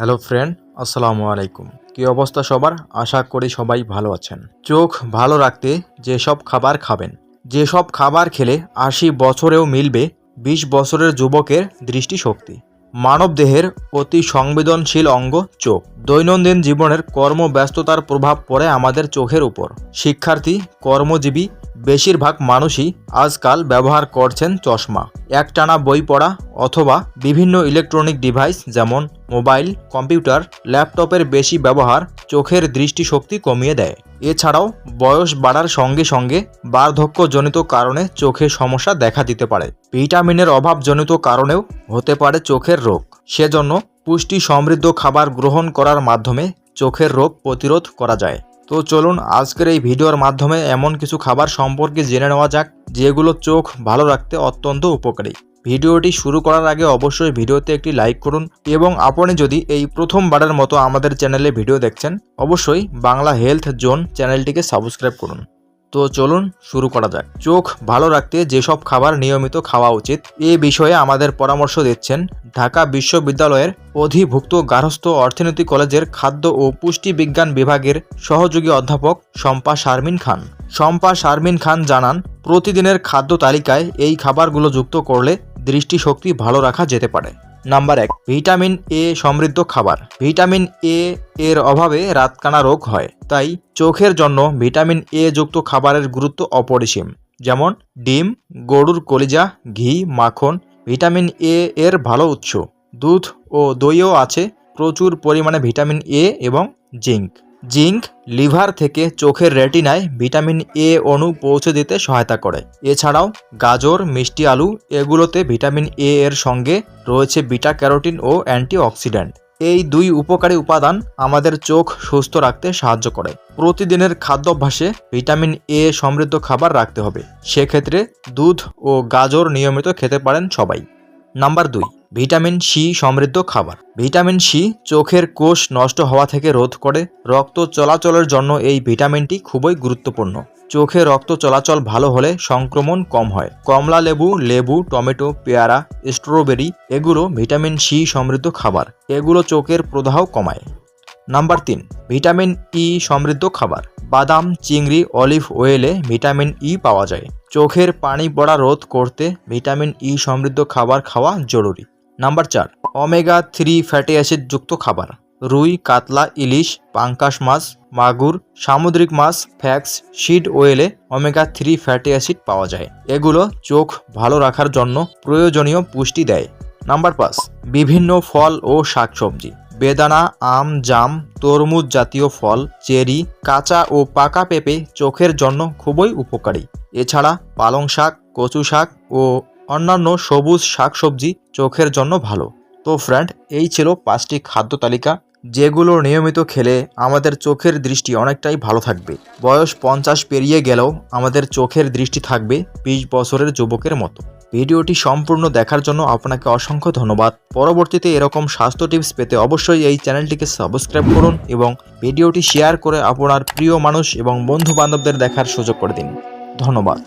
Hello friend, আসসালামু আলাইকুম। কী অবস্থা সবার? আশা করি সবাই ভালো আছেন। চোখ ভালো রাখতে যেসব খাবার খাবেন, যেসব খাবার খেলে আশি বছরেও মিলবে বিশ বছরের যুবকের দৃষ্টিশক্তি। মানবদেহের অতি সংবেদনশীল অঙ্গ চোখ। দৈনন্দিন জীবনের কর্মব্যস্ততার প্রভাব পড়ে আমাদের চোখের উপর। শিক্ষার্থী, কর্মজীবী বেশিরভাগ মানুষই আজকাল ব্যবহার করছেন চশমা। একটানা বই পড়া অথবা বিভিন্ন ইলেকট্রনিক ডিভাইস যেমন মোবাইল, কম্পিউটার, ল্যাপটপের বেশি ব্যবহার চোখের দৃষ্টিশক্তি কমিয়ে দেয়। এছাড়াও বয়স বাড়ার সঙ্গে সঙ্গে বার্ধক্যজনিত কারণে চোখে সমস্যা দেখা দিতে পারে। ভিটামিনের অভাবজনিত কারণেও হতে পারে চোখের রোগ। সেজন্য পুষ্টি সমৃদ্ধ খাবার গ্রহণ করার মাধ্যমে চোখের রোগ প্রতিরোধ করা যায়। তো চলুন আজকের এই ভিডিওর মাধ্যমে এমন কিছু খাবার সম্পর্কে জেনে নেওয়া যাক, যেগুলো চোখ ভালো রাখতে অত্যন্ত উপকারী। ভিডিওটি শুরু করার আগে অবশ্যই ভিডিওতে একটি লাইক করুন এবং আপনি যদি এই প্রথমবারের মতো আমাদের চ্যানেলে ভিডিও দেখছেন, অবশ্যই বাংলা হেলথ জোন চ্যানেলটিকে সাবস্ক্রাইব করুন। তো চলুন শুরু করা যাক। চোখ ভালো রাখতে যেসব খাবার নিয়মিত খাওয়া উচিত, এ বিষয়ে আমাদের পরামর্শ দিচ্ছেন ঢাকা বিশ্ববিদ্যালয়ের অধিভুক্ত গার্হস্থ্য অর্থনীতি কলেজের খাদ্য ও পুষ্টি বিজ্ঞান বিভাগের সহযোগী অধ্যাপক শম্পা শারমিন খান। শম্পা শারমিন খান জানান, প্রতিদিনের খাদ্য তালিকায় এই খাবারগুলো যুক্ত করলে দৃষ্টিশক্তি ভালো রাখা যেতে পারে। নাম্বার এক, ভিটামিন এ সমৃদ্ধ খাবার। ভিটামিন এ এর অভাবে রাতকানা রোগ হয়, তাই চোখের জন্য ভিটামিন এ যুক্ত খাবারের গুরুত্ব অপরিসীম। যেমন ডিম, গরুর কলিজা, ঘি, মাখন, ভিটামিন এ এর ভালো উৎস। দুধ ও দইও আছে, প্রচুর পরিমাণে ভিটামিন এ এবং জিঙ্ক। জিঙ্ক লিভার থেকে চোখের রেটিনায় ভিটামিন এ অণু পৌঁছে দিতে সহায়তা করে। এছাড়াও গাজর, মিষ্টি আলু এগুলোতে ভিটামিন এ এর সঙ্গে রয়েছে বিটা ক্যারোটিন ও অ্যান্টিঅক্সিডেন্ট এই দুই উপকারী উপাদান আমাদের চোখ সুস্থ রাখতে সাহায্য করে। প্রতিদিনের খাদ্যাভ্যাসে ভিটামিন এ সমৃদ্ধ খাবার রাখতে হবে। সেক্ষেত্রে দুধ ও গাজর নিয়মিত খেতে পারেন সবাই। নাম্বার দুই, ভিটামিন সি সমৃদ্ধ খাবার। ভিটামিন সি চোখের কোষ নষ্ট হওয়া থেকে রোধ করে। রক্ত চলাচলের জন্য এই ভিটামিনটি খুবই গুরুত্বপূর্ণ। চোখে রক্ত চলাচল ভালো হলে সংক্রমণ কম হয়। কমলা লেবু লেবু, টমেটো, পেয়ারা, স্ট্রবেরি, এগুলো ভিটামিন সি সমৃদ্ধ খাবার। এগুলো চোখের প্রদাহ কমায়। নাম্বার তিন, ভিটামিন ই সমৃদ্ধ খাবার। বাদাম, চিংড়ি, অলিভ অয়েলে ভিটামিন ই পাওয়া যায়। চোখের পানি পড়া রোধ করতে ভিটামিন ই সমৃদ্ধ খাবার খাওয়া জরুরি। নাম্বার চার অমেগা থ্রি ফ্যাটি অ্যাসিড যুক্ত খাবার। রুই, কাতলা, ইলিশ, পাঙ্কাশ মাছ, মাগুর, সামুদ্রিক মাছ, ফ্যাক্স, সিড ওয়েলে অমেগা থ্রি ফ্যাটি অ্যাসিড পাওয়া যায়। এগুলো চোখ ভালো রাখার জন্য প্রয়োজনীয় পুষ্টি দেয়। নাম্বার পাঁচ, বিভিন্ন ফল ও শাকসবজি। বেদানা, আম, জাম, তরমুজ জাতীয় ফল, চেরি, কাঁচা ও পাকা পেঁপে চোখের জন্য খুবই উপকারী। এছাড়া পালং শাক, কচু শাক ও অন্যান্য সবুজ শাকসবজি চোখের জন্য ভালো। তো ফ্রেন্ড এই ছিল পাঁচটি খাদ্য তালিকা, যেগুলো নিয়মিত খেলে আমাদের চোখের দৃষ্টি অনেকটাই ভালো থাকবে। বয়স পঞ্চাশ পেরিয়ে গেলেও আমাদের চোখের দৃষ্টি থাকবে বিশ বছরের যুবকের মতো। ভিডিওটি সম্পূর্ণ দেখার জন্য আপনাকে অসংখ্য ধন্যবাদ পরবর্তীতে এরকম স্বাস্থ্য টিপস পেতে অবশ্যই এই চ্যানেলটিকে সাবস্ক্রাইব করুন এবং ভিডিওটি শেয়ার করে আপনার প্রিয় মানুষ এবং বন্ধু বান্ধবদের দেখার সুযোগ করে দিন ধন্যবাদ.